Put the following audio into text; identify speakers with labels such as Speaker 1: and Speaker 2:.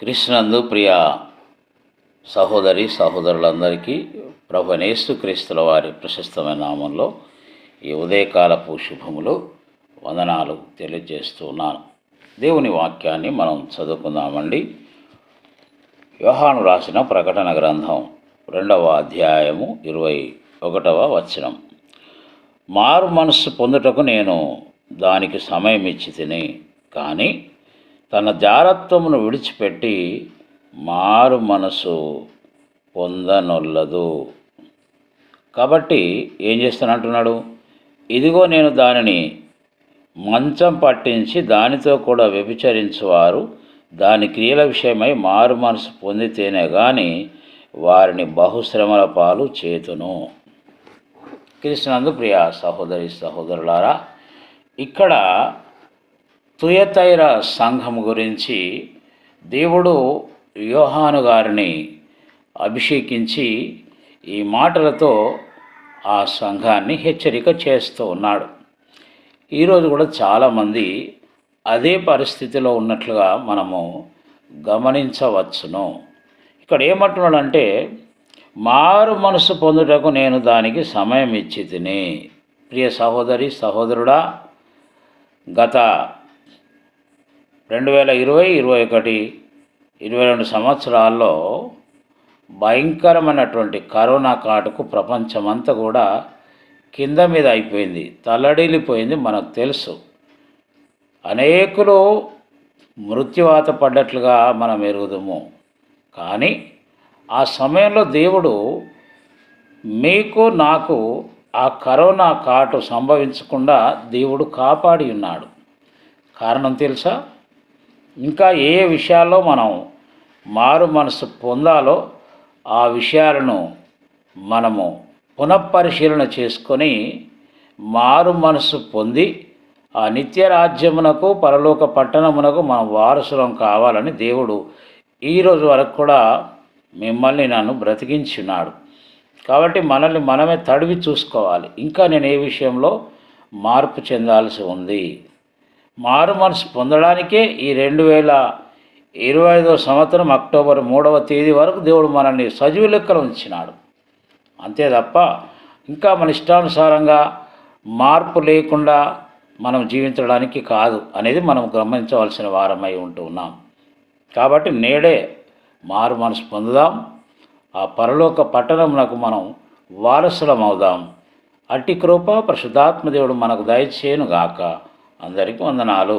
Speaker 1: కృష్ణందు ప్రియ సహోదరి సహోదరులందరికీ ప్రభునేస్తు క్రీస్తుల వారి ప్రశస్తమైన నామంలో ఈ ఉదయకాలపు శుభములు వందనాలు తెలియజేస్తున్నాను దేవుని వాక్యాన్ని మనం చదువుకుందామండి. యోహాను రాసిన ప్రకటన గ్రంథం రెండవ అధ్యాయము ఇరవై ఒకటవ వచనం. మారు మనస్సు పొందుటకు నేను దానికి సమయం ఇచ్చి తిని కానీ తన జారత్వమును విడిచిపెట్టి మారు మనసు పొందనొల్లదు. కాబట్టి ఏం చేస్తానంటున్నాడు? ఇదిగో నేను దానిని మంచం పట్టించి దానితో కూడా వ్యభిచరించువారు దాని క్రియల విషయమై మారు మనసు పొందితేనే కానీ వారిని బహుశ్రమల పాలు చేతును. కృష్ణందు ప్రియ సహోదరి సహోదరులారా ఇక్కడ తుయతైర సంఘం గురించి దేవుడు యోహాను గారిని అభిషేకించి ఈ మాటలతో ఆ సంఘాన్ని హెచ్చరిక చేస్తూ ఉన్నాడు. ఈరోజు కూడా చాలామంది అదే పరిస్థితిలో ఉన్నట్లుగా మనము గమనించవచ్చును. ఇక్కడ ఏమంటున్నాడంటే మారు మనసు పొందుటకు నేను దానికి సమయం ఇచ్చి తిని. ప్రియ సహోదరి సహోదరుడా గత రెండు వేల ఇరవై ఇరవై ఒకటి ఇరవై రెండు సంవత్సరాల్లో భయంకరమైనటువంటి కరోనా కాటుకు ప్రపంచమంతా కూడా కింద మీద అయిపోయింది తల్లడిల్లిపోయింది మనకు తెలుసు. అనేకులు మృత్యువాత పడ్డట్లుగా మనం ఎరుగుదము. కానీ ఆ సమయంలో దేవుడు మీకు నాకు ఆ కరోనా కాటు సంభవించకుండా దేవుడు కాపాడి ఉన్నాడు. కారణం తెలుసా? ఇంకా ఏ విషయాల్లో మనం మారు మనసు పొందాలో ఆ విషయాలను మనము పునఃపరిశీలన చేసుకొని మారు మనసు పొంది ఆ నిత్య రాజ్యమునకు పరలోక పట్టణమునకు మనం వారసులం కావాలని దేవుడు ఈరోజు వరకు కూడా మిమ్మల్ని నన్ను బ్రతికించున్నాడు కాబట్టి మనల్ని మనమే తడివి చూసుకోవాలి. ఇంకా నేను ఏ విషయంలో మార్పు చెందాల్సి ఉంది? మారు మనసు పొందడానికే ఈ రెండు వేల ఇరవై ఐదవ సంవత్సరం అక్టోబర్ మూడవ తేదీ వరకు దేవుడు మనల్ని సజీవ లెక్కలు ఉంచినాడు. అంతే తప్ప ఇంకా మన ఇష్టానుసారంగా మార్పు లేకుండా మనం జీవించడానికి కాదు అనేది మనం గమనించవలసిన వారమై ఉంటూ ఉన్నాం. కాబట్టి నేడే మారు మనసు పొందుదాం. ఆ పరలోక పట్టణంలకు మనం వారసులం అవుదాం అట్టి కృప పరిశుద్ధాత్మదేవుడు మనకు దయచేయను గాక అందరికీ వందనాలు.